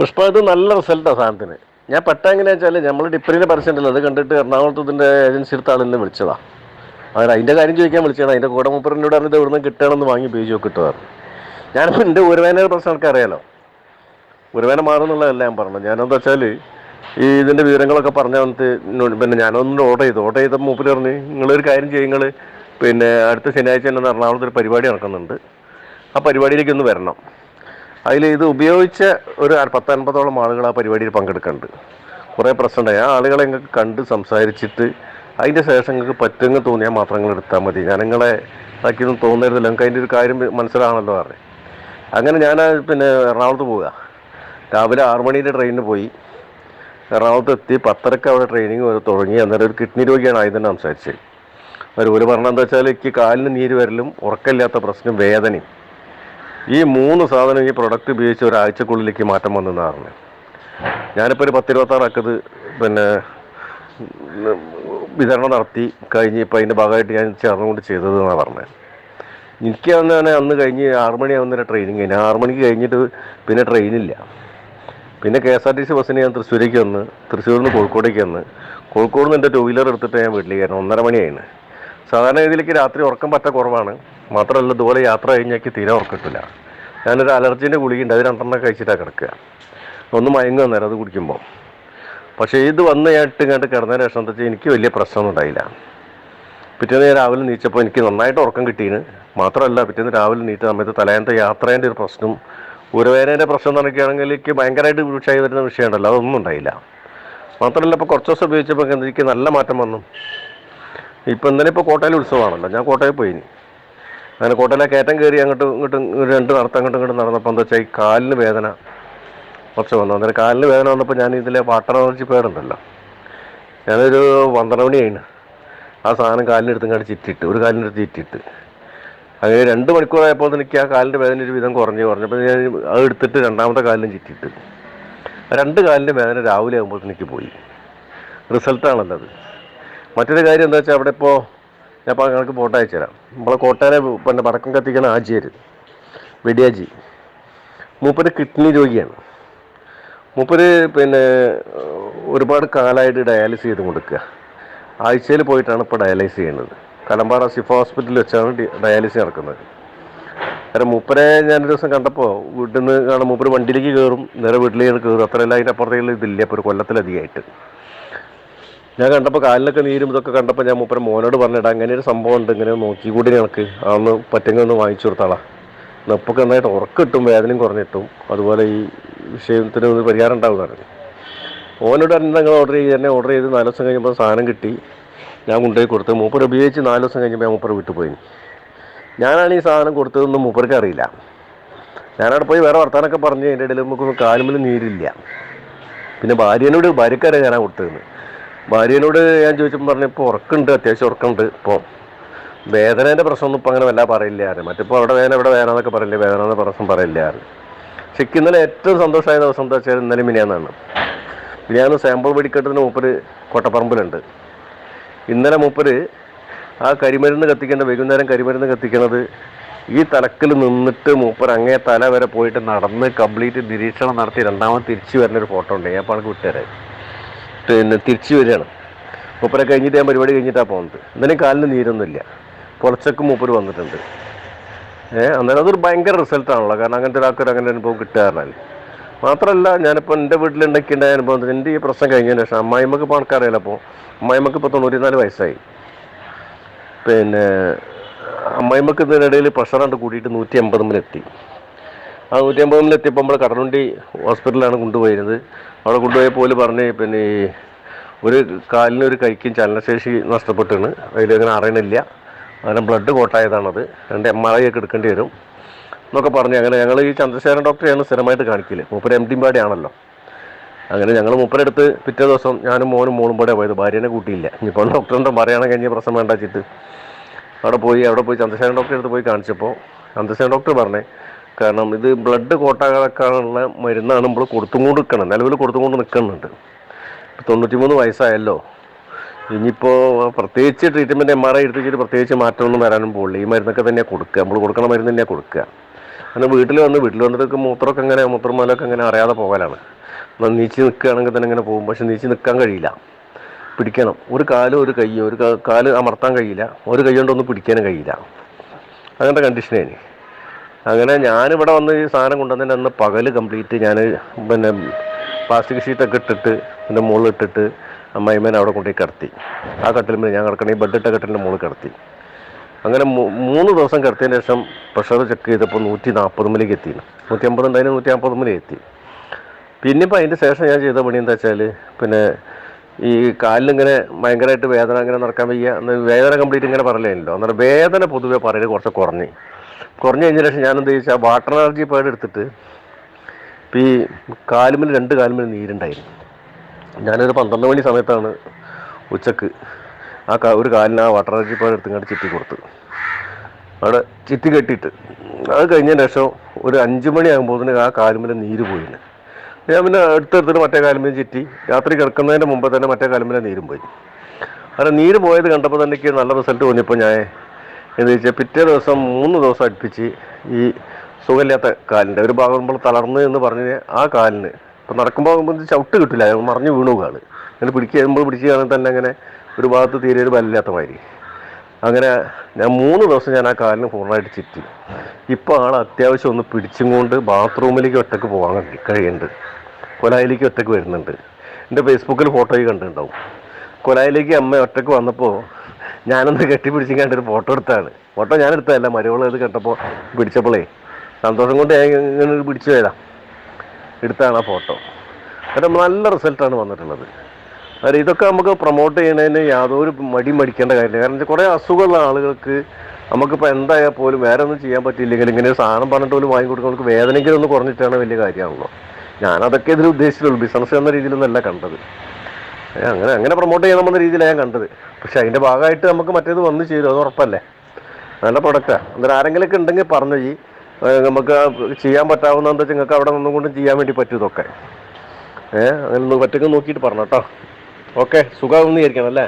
പുഷ്പ ഇത് നല്ല റിസൾട്ടാണ് സാധനത്തിന്. ഞാൻ പെട്ട എങ്ങനെയാ വെച്ചാൽ നമ്മൾ ഡിപ്പറിന്റെ പരസ്യണ്ടല്ലോ അത് കണ്ടിട്ട് എറണാകുളത്ത് ഇതിന്റെ ഏജൻസി എടുത്ത ആളെന്നെ വിളിച്ചതാ. അവർ അതിന്റെ കാര്യം ചോദിക്കാൻ വിളിച്ചതാണ്. അതിന്റെ കൂടെ മൂപ്പറിനോട് പറഞ്ഞത് ഇവിടുന്ന് കിട്ടണമെന്ന് വാങ്ങി ഉപയോഗിച്ച് കിട്ടുമായിരുന്നു ഞാനിപ്പോൾ എന്റെ ഒരുവേനയുടെ പ്രശ്നം അറിയാലോ? ഒരുവേന മാറുന്നുള്ളതല്ല ഞാൻ പറഞ്ഞത്. ഞാനെന്താ വെച്ചാൽ ഈ ഇതിന്റെ വിവരങ്ങളൊക്കെ പറഞ്ഞ വന്നിട്ട് പിന്നെ ഞാനൊന്ന് ഓർഡർ ചെയ്തു. ഓർഡർ ചെയ്ത മൂപ്പിൽ പറഞ്ഞ് നിങ്ങളൊരു കാര്യം ചെയ്യുങ്ങൾ പിന്നെ അടുത്ത ശനിയാഴ്ച തന്നെ എറണാകുളത്ത് ഒരു പരിപാടി നടക്കുന്നുണ്ട്. ആ പരിപാടിയിലേക്ക് ഒന്ന് വരണം. അതിൽ ഇത് ഉപയോഗിച്ച ഒരു പത്തൊൻപതോളം ആളുകൾ ആ പരിപാടിയിൽ പങ്കെടുക്കുന്നുണ്ട്. കുറേ പ്രശ്നമുണ്ടായി ആ ആളുകളെ ഞങ്ങൾക്ക് കണ്ട് സംസാരിച്ചിട്ട് അതിന്റെ ശേഷം നിങ്ങൾക്ക് പറ്റുമെന്ന് തോന്നിയാൽ മാത്രം നിങ്ങൾ എടുത്താൽ മതി. ഞാൻ നിങ്ങളെ ഇതാക്കിയൊന്നും തോന്നരുതല്ലോ. നിങ്ങൾക്ക് അതിന്റെ ഒരു കാര്യം മനസ്സിലാണല്ലോ പറഞ്ഞു അങ്ങനെ ഞാൻ പിന്നെ എറണാകുളത്ത് പോവുക. രാവിലെ ആറു മണീന്റെ ട്രെയിനിന് പോയി. എറണാകുളത്ത് എത്തി. പത്തരക്ക് അവിടെ ട്രെയിനിങ് തുടങ്ങി. അന്നേരം ഒരു കിഡ്നി രോഗിയാണ് ആദ്യം തന്നെ സംസാരിച്ചത്. അവർ ഒരു പറഞ്ഞത് എന്താ വെച്ചാൽ എനിക്ക് കാലിന് നീര് വരലും ഉറക്കമില്ലാത്ത പ്രശ്നം വേദനയും. ഈ മൂന്ന് സാധനം ഈ പ്രൊഡക്റ്റ് ഉപയോഗിച്ച് ഒരാഴ്ചക്കുള്ളിലേക്ക് മാറ്റം വന്നെന്നാണ് പറഞ്ഞത് ഞാനിപ്പോൾ ഒരു പത്തിരുപത്താറാക്കത് പിന്നെ വിതരണം നടത്തി കഴിഞ്ഞ് ഇപ്പം അതിന്റെ ഭാഗമായിട്ട് ഞാൻ ചേർന്നുകൊണ്ട് ചെയ്തത് എന്നാണ് പറഞ്ഞത് എനിക്ക് അന്ന് തന്നെ അന്ന് കഴിഞ്ഞ് ആറ് മണിയാവുന്നേരം ട്രെയിനിങ് കഴിഞ്ഞു. ആറ് മണിക്ക് കഴിഞ്ഞിട്ട് പിന്നെ ട്രെയിനില്ല പിന്നെ K S R T C ബസ്സിന് ഞാൻ തൃശ്ശൂരേക്ക് വന്ന് തൃശ്ശൂരിൽ നിന്ന് കോഴിക്കോടേക്ക് വന്ന്. കോഴിക്കോട് നിന്ന് എന്റെ ടൂ വീലർ എടുത്തിട്ട് ഞാൻ വീട്ടിലേക്ക് ആയിരുന്നു. ഒന്നര മണിയായിരുന്നു സാധാരണ രീതിയിലേക്ക് രാത്രി ഉറക്കം പറ്റ കുറവാണ്. മാത്രമല്ല ഇതുപോലെ യാത്ര കഴിഞ്ഞേക്ക് തീരെ ഉറക്കിട്ടില്ല ഞാനൊരു അലർജീന്റെ ഗുളികയുണ്ട് അത് രണ്ടെണ്ണം കഴിച്ചിട്ടാണ് കിടക്കുക. ഒന്ന് മയങ്ങുക നേരം അത് കുടിക്കുമ്പോൾ പക്ഷേ ഇത് വന്ന് ഞാൻ ഇട്ട് കണ്ട് ശേഷം എന്താ വെച്ചാൽ എനിക്ക് വലിയ പ്രശ്നമൊന്നും ഉണ്ടായില്ല. പിറ്റേന്ന് രാവിലെ നീച്ചപ്പോൾ എനിക്ക് നന്നായിട്ട് ഉറക്കം കിട്ടീന്. മാത്രമല്ല പിറ്റേന്ന് രാവിലെ നീറ്റ സമയത്ത് തലേന്റെ യാത്രേന്റെ ഒരു പ്രശ്നം ഉരവേനേന്റെ പ്രശ്നം നടക്കുകയാണെങ്കിൽ എനിക്ക് ഭയങ്കരമായിട്ട് വീഴ്ചയായി വരുന്ന വിഷയമുണ്ടല്ലോ അതൊന്നും ഉണ്ടായില്ല. മാത്രമല്ല ഇപ്പോൾ കുറച്ച് ദിവസം ഉപയോഗിച്ചപ്പോൾ എനിക്ക് നല്ല മാറ്റം വന്നു. ഇപ്പം ഇന്നലെ ഇപ്പോൾ കോട്ടയിൽ ഉത്സവമാണല്ലോ ഞാൻ കോട്ടയിൽ പോയിനി. അങ്ങനെ കോട്ടയിലെ കയറ്റം കയറി അങ്ങോട്ടും ഇങ്ങോട്ടും രണ്ട് നടത്തം അങ്ങോട്ടും ഇങ്ങോട്ടും നടന്നപ്പോൾ എന്താ വെച്ചാൽ ഈ കാലിന് വേദന കുറച്ച് വന്നു. അന്നേരം കാലിന് വേദന വന്നപ്പോൾ ഞാൻ ഇതിലെ വാട്ടർ എനർജി പേടുണ്ടല്ലോ ഞാനൊരു പന്ത്രണ്ട് മണിയായിന് ആ സാധനം കാലിനെടുത്ത് ഇങ്ങോട്ട് ചിറ്റിട്ട് ഒരു കാലിനെടുത്ത് ചിറ്റിട്ട്. അങ്ങനെ രണ്ട് മണിക്കൂറായപ്പോൾ എനിക്ക് ആ കാലിന്റെ വേദന ഒരു വിധം കുറഞ്ഞ് കുറഞ്ഞപ്പോൾ ഞാൻ അത് എടുത്തിട്ട് രണ്ടാമത്തെ കാലിലും ചിറ്റിട്ട്. രണ്ട് കാലിന്റെ വേദന രാവിലെ ആകുമ്പോൾ എനിക്ക് പോയി. റിസൾട്ടാണല്ലോ അത്. മറ്റൊരു കാര്യം എന്താ വെച്ചാൽ അവിടെ ഇപ്പോൾ ഞാൻ അപ്പോൾ നിങ്ങൾക്ക് ഫോട്ടോ അയച്ചു തരാം. നമ്മളെ കോട്ടയിലെ പിന്നെ പടക്കം കത്തിക്കുന്ന ആജിയര് വെടിയാജി. മൂപ്പര് കിഡ്നി രോഗിയാണ്. മൂപ്പര് പിന്നെ ഒരുപാട് കാലമായിട്ട് ഡയാലിസ് ചെയ്ത് കൊടുക്കുക. ആഴ്ചയിൽ പോയിട്ടാണ് ഇപ്പോൾ ഡയാലിസ് ചെയ്യുന്നത്. കലമ്പാറ സിഫ ഹോസ്പിറ്റലിൽ വെച്ചാണ് ഡയാലിസ് നടക്കുന്നത്. കാരണം മൂപ്പരെ ഞാനൊരു ദിവസം കണ്ടപ്പോൾ വീട്ടിൽ നിന്ന് കാണാൻ മൂപ്പര് വണ്ടിയിലേക്ക് കയറും നേരെ വീട്ടിലേക്ക് കയറും അത്രയല്ല അതിന്റെ അപ്പുറത്തേക്ക് ഇതില്ല ഇപ്പോൾ ഒരു കൊല്ലത്തിലധികമായിട്ട്. ഞാൻ കണ്ടപ്പോൾ കാലിലൊക്കെ നീരും ഇതൊക്കെ കണ്ടപ്പോൾ ഞാൻ മൂപ്പരെ മോനോട് പറഞ്ഞിട്ട് അങ്ങനെ ഒരു സംഭവം ഉണ്ട് ഇങ്ങനെ നോക്കി കൂടി ഞങ്ങൾക്ക് അന്ന് പറ്റെങ്കിൽ ഒന്ന് വാങ്ങിച്ചു കൊടുത്താളാ. നെപ്പൊക്കെ നന്നായിട്ട് ഉറക്കിട്ടും വേദനയും കുറഞ്ഞിട്ടും. അതുപോലെ ഈ വിഷയത്തിന് ഒരു പരിഹാരം ഉണ്ടാവുന്നതാണ് ഓനോട് നിങ്ങൾ ഓർഡർ ചെയ്ത് തന്നെ ഓർഡർ ചെയ്ത് നാല് ദിവസം കഴിഞ്ഞപ്പോൾ സാധനം കിട്ടി. ഞാൻ കൊണ്ടുപോയി കൊടുത്തു. മൂപ്പർ ഉപയോഗിച്ച് നാല് ദിവസം കഴിഞ്ഞപ്പോൾ ഞാൻ മൂപ്പർ വിട്ടു പോയി. ഞാനാണ് ഈ സാധനം കൊടുത്തതെന്ന് മൂപ്പർക്ക് അറിയില്ല. ഞാനവിടെ പോയി വേറെ വർത്താനൊക്കെ പറഞ്ഞ് അതിന്റെ ഇടയിൽ നമുക്കൊന്നും കാലുമ്പിൽ നീരില്ല. പിന്നെ ഭാര്യനോട് ഭാര്യക്കാരെ ഞാനാണ് കൊടുത്തതെന്ന്. ഭാര്യനോട് ഞാൻ ചോദിച്ചപ്പോൾ പറഞ്ഞു ഇപ്പോൾ ഉറക്കുണ്ട് അത്യാവശ്യം ഉറക്കുണ്ട് ഇപ്പോൾ വേദനേന്റെ പ്രശ്നമൊന്നും ഇപ്പോൾ അങ്ങനെ വല്ല പറയില്ല ആരും. മറ്റിപ്പോൾ അവിടെ വേദന ഇവിടെ വേദന എന്നൊക്കെ പറയില്ല വേദന എന്ന പ്രശ്നം പറയില്ല ശരിക്കും ഇന്നലെ ഏറ്റവും സന്തോഷമായ ദിവസം എന്താ വെച്ചാൽ ഇന്നലെ മിനിയാന്നാണ്. മിനിയാന്ന് സാമ്പിൾ വെടിക്കെട്ടത്തിന് മൂപ്പര് കോട്ടപ്പറമ്പിലുണ്ട്. ഇന്നലെ മൂപ്പര് ആ കരിമരുന്ന് കത്തിക്കേണ്ട വൈകുന്നേരം കരിമരുന്ന് കത്തിക്കുന്നത് ഈ തലക്കിൽ നിന്നിട്ട് മൂപ്പർ അങ്ങേ തല വരെ പോയിട്ട് നടന്ന് കംപ്ലീറ്റ് നിരീക്ഷണം നടത്തി രണ്ടാമത് തിരിച്ചു വരുന്ന ഒരു ഫോട്ടോ ഉണ്ട്. ഞാൻ അപ്പോൾ എനിക്ക് വിട്ടുതരാം. പിന്നെ തിരിച്ചു വരികയാണ്. മൂപ്പരെ കഴിഞ്ഞിട്ട് ഞാൻ പരിപാടി കഴിഞ്ഞിട്ടാണ് പോകുന്നത് എന്നാലും കാലിന് നീരൊന്നുമില്ല. കുറച്ചൊക്കെ മൂപ്പര് വന്നിട്ടുണ്ട്. ഏഹ് അന്നേരം അതൊരു ഭയങ്കര റിസൾട്ടാണല്ലോ കാരണം അങ്ങനത്തെ ഒരാൾക്കൊരു അങ്ങനെ അനുഭവം കിട്ടാറില്ല. മാത്രമല്ല ഞാനിപ്പോൾ എന്റെ വീട്ടിലുണ്ടാക്കിയ അനുഭവം എന്റെ ഈ പ്രശ്നം കഴിഞ്ഞതിന് ശേഷം അമ്മായിമ്മക്ക് ഇപ്പോൾ ആൾക്കറിയില്ല. അപ്പോൾ അമ്മായിമ്മക്ക് ഇപ്പോൾ തൊണ്ണൂറ്റിനാല് വയസ്സായി. പിന്നെ അമ്മായിമ്മക്ക് ഇതിനിടയിൽ പ്രഷറാണ്ട് കൂടിയിട്ട് നൂറ്റി എൺപതുമ്മിലെത്തി ആ നൂറ്റി എത്തിയപ്പോൾ നമ്മൾ കടലുണ്ടി ഹോസ്പിറ്റലിലാണ് കൊണ്ടുപോയിരുന്നത്. അവിടെ കൊണ്ടുപോയ പോലെ പറഞ്ഞ് പിന്നെ ഈ ഒരു കാലിന് ഒരു കൈക്കും ചലനശേഷി നഷ്ടപ്പെട്ടാണ്. അതിലങ്ങനെ അറിയണില്ല. അങ്ങനെ ബ്ലഡ് കോട്ടായതാണത്. രണ്ട് എം ആർ ഐ ഒക്കെ എടുക്കേണ്ടി വരും. എന്നൊക്കെ പറഞ്ഞു അങ്ങനെ ഞങ്ങൾ ഈ ചന്ദ്രശേഖരൻ ഡോക്ടറെയാണ് സ്ഥിരമായിട്ട് കാണിക്കൽ. മൂപ്പര് എം ഡിയും പാടിയാണല്ലോ അങ്ങനെ ഞങ്ങൾ മൂപ്പരെടുത്ത് പിറ്റേ ദിവസം ഞാനും മോനും മോളും കൂടെ പോയത്. ഭാര്യനെ കൂട്ടിയില്ല. ഇനിയിപ്പോൾ ഡോക്ടറിന്റെ പറയുകയാണെങ്കിൽ കഴിഞ്ഞ പ്രശ്നം വേണ്ട വെച്ചിട്ട് അവിടെ പോയി അവിടെ പോയി ചന്ദ്രശേഖരൻ ഡോക്ടറെ അടുത്ത് പോയി കാണിച്ചപ്പോൾ ചന്ദ്രശേഖരൻ ഡോക്ടർ പറഞ്ഞേ കാരണം ഇത് ബ്ലഡ് കോട്ടാകാനുള്ള മരുന്നാണ് നമ്മൾ കൊടുത്തുകൊണ്ട് നിൽക്കണം നിലവിൽ കൊടുത്തുകൊണ്ട് നിൽക്കുന്നുണ്ട് തൊണ്ണൂറ്റി തൊണ്ണൂറ്റിമൂന്ന് വയസ്സായല്ലോ. ഇനിയിപ്പോൾ പ്രത്യേകിച്ച് ട്രീറ്റ്മെന്റ് എം ആർ ഐ എടുത്ത് വെച്ചിട്ട് പ്രത്യേകിച്ച് മാറ്റമൊന്നും വരാനും പോകില്ല ഈ മരുന്നൊക്കെ തന്നെ കൊടുക്കുക. നമ്മൾ കൊടുക്കണ മരുന്ന് തന്നെ കൊടുക്കുക. അങ്ങനെ വീട്ടിൽ വന്ന് വീട്ടിൽ വന്നിട്ട് മൂത്രമൊക്കെ അങ്ങനെ മൂത്രമാലൊക്കെ അങ്ങനെ അറിയാതെ പോകാനാണ് എന്നാൽ നീച്ച് നിൽക്കുകയാണെങ്കിൽ തന്നെ ഇങ്ങനെ പോകും. പക്ഷെ നീച്ച് നിൽക്കാൻ കഴിയില്ല. പിടിക്കണം. ഒരു കാലും ഒരു കൈ ഒരു കാൽ അമർത്താൻ കഴിയില്ല. ഒരു കൈ കൊണ്ടൊന്നും പിടിക്കാനും കഴിയില്ല. അങ്ങനത്തെ കണ്ടീഷനേന് അങ്ങനെ ഞാനിവിടെ വന്ന് ഈ സാധനം കൊണ്ടുവന്നതിന് അന്ന് പകൽ കംപ്ലീറ്റ് ഞാൻ പിന്നെ പ്ലാസ്റ്റിക് ഷീറ്റൊക്കെ ഇട്ടിട്ട് എന്റെ മുകളിൽ ഇട്ടിട്ട് അമ്മായിമ്മേനെ അവിടെ കൊണ്ടുപോയി കിടത്തി. ആ കട്ടിലിൽ ഞാൻ കിടക്കണേ ഈ ബെഡിട്ട കട്ടിലിന്റെ മുകളിൽ കിടത്തി. അങ്ങനെ മൂന്ന് ദിവസം കിടത്തിയതിന് ശേഷം പ്രഷർ ചെക്ക് ചെയ്തപ്പോൾ നൂറ്റി നാൽപ്പത് മിലേക്ക് എത്തി. നൂറ്റി അമ്പത് ഉണ്ടായിരുന്നു നൂറ്റി നാൽപ്പതുമ്മിലേക്ക് എത്തി. പിന്നെ ഇപ്പം അതിന്റെ ശേഷം ഞാൻ ചെയ്ത പണി എന്താ വെച്ചാൽ പിന്നെ ഈ കാലിലിങ്ങനെ ഭയങ്കരമായിട്ട് വേദന അങ്ങനെ നടക്കാൻ വയ്യ വേദന കംപ്ലീറ്റ് ഇങ്ങനെ പറയലല്ലോ അന്നേരം വേദന പൊതുവെ പറയുന്നത് കുറച്ച് കുറഞ്ഞ്. കുറഞ്ഞ് കഴിഞ്ഞ ശേഷം ഞാൻ എന്ത് ചോദിച്ചാൽ വാട്ടർ അലർജി പാഡ് എടുത്തിട്ട് ഇപ്പം ഈ കാലുമിൽ രണ്ട് കാലുമിൽ നീരുണ്ടായിരുന്നു. ഞാനൊരു പന്ത്രണ്ട് മണി സമയത്താണ് ഉച്ചയ്ക്ക് ആ ഒരു കാലിന് ആ വാട്ടർ അലർജി പാഡ് എടുത്ത് ഇങ്ങോട്ട് ചിറ്റി കൊടുത്ത്. അവിടെ ചിറ്റി കെട്ടിയിട്ട്. അത് കഴിഞ്ഞതിന് ശേഷം ഒരു അഞ്ച് മണി ആകുമ്പോൾ ആ കാലുമിൽ നീര് പോയിന്. ഞാൻ പിന്നെ എടുത്തെടുത്തിട്ട് മറ്റേ കാലുമിലും ചിറ്റി. രാത്രി കിടക്കുന്നതിന്റെ മുമ്പ് തന്നെ മറ്റേ കാലുമിലെ നീരും പോയി. അങ്ങനെ നീര് പോയത് കണ്ടപ്പോൾ തന്നെ എനിക്ക് നല്ല റിസൾട്ട് തോന്നിയപ്പോൾ ഞാൻ എന്ന് വെച്ചാൽ പിറ്റേ ദിവസം മൂന്ന് ദിവസം അടുപ്പിച്ച് ഈ സുഖമില്ലാത്ത കാലിന്റെ ഒരു ഭാഗം നമ്മൾ തളർന്ന് എന്ന് പറഞ്ഞ് ആ കാലിന് ഇപ്പം നടക്കുമ്പോൾ ചവിട്ട് കിട്ടില്ല മറിഞ്ഞ് വീണു കാൾ അങ്ങനെ പിടിക്കുക നമ്മൾ പിടിച്ച് കാണാൻ തന്നെ അങ്ങനെ ഒരു ഭാഗത്ത് തീരെ ഒരു ബലമില്ലാത്ത മാതിരി. അങ്ങനെ ഞാൻ മൂന്ന് ദിവസം ഞാൻ ആ കാലിന് പൂർണമായിട്ട് ചുറ്റി. ഇപ്പോൾ ആൾ അത്യാവശ്യം ഒന്ന് പിടിച്ചും കൊണ്ട് ബാത്റൂമിലേക്ക് ഒറ്റയ്ക്ക് പോകാൻ കഴി- കഴിയുന്നുണ്ട് കൊലായിലേക്ക് ഒറ്റയ്ക്ക് വരുന്നുണ്ട്. എന്റെ ഫേസ്ബുക്കിൽ ഫോട്ടോയിൽ കണ്ടിട്ടുണ്ടാവും. കൊലായിലേക്ക് അമ്മ ഒറ്റയ്ക്ക് വന്നപ്പോൾ ഞാനൊന്ന് കെട്ടിപ്പിടിച്ചും കണ്ടൊരു ഫോട്ടോ എടുത്താണ്. ഫോട്ടോ ഞാൻ എടുത്തതല്ല മരുവൾ ഇത് കണ്ടപ്പോൾ പിടിച്ചപ്പോളേ സന്തോഷം കൊണ്ട് ഇങ്ങനെ പിടിച്ചു പോയതാ. എടുത്താണ് ആ ഫോട്ടോ. എന്നിട്ട് നല്ല റിസൾട്ടാണ് വന്നിട്ടുള്ളത്. അത് ഇതൊക്കെ നമുക്ക് പ്രൊമോട്ട് ചെയ്യുന്നതിന് യാതൊരു മടി മടിക്കേണ്ട കാര്യമില്ല. കാരണം കുറേ അസുഖമുള്ള ആളുകൾക്ക് നമുക്കിപ്പോൾ എന്തായാൽ പോലും വേറെ ഒന്നും ചെയ്യാൻ പറ്റിയില്ലെങ്കിൽ ഇങ്ങനെ ഒരു സാധനം പറഞ്ഞിട്ട് പോലും വാങ്ങിക്കൊടുക്കാൻ നമുക്ക് വേദനയ്ക്ക് ഒന്ന് കുറഞ്ഞിട്ടാണ് വലിയ കാര്യമാണല്ലോ. ഞാനതൊക്കെ ഇതിൽ ഉദ്ദേശിച്ചുള്ളൂ ബിസിനസ് എന്ന രീതിയിലൊന്നല്ല കണ്ടത്. അങ്ങനെ അങ്ങനെ പ്രൊമോട്ട് ചെയ്യണമെന്ന രീതിയിലാണ് ഞാൻ കണ്ടത്. പക്ഷെ അതിന്റെ ഭാഗമായിട്ട് നമുക്ക് മറ്റേത് വന്നു ചേരും അത് ഉറപ്പല്ലേ? നല്ല പ്രൊഡക്റ്റാണ് അന്നേരം ആരെങ്കിലുമൊക്കെ ഉണ്ടെങ്കിൽ പറഞ്ഞു ഈ നമുക്ക് ചെയ്യാൻ പറ്റാവുന്ന എന്താ വെച്ചാൽ നിങ്ങൾക്ക് അവിടെ നിന്നും കൊണ്ടും ചെയ്യാൻ വേണ്ടി പറ്റും ഏഹ് അങ്ങനെ പറ്റൊക്കെ നോക്കിയിട്ട് പറഞ്ഞു കേട്ടോ ഓക്കെ സുഖം ഒന്നും ഇരിക്കണം അല്ലേ?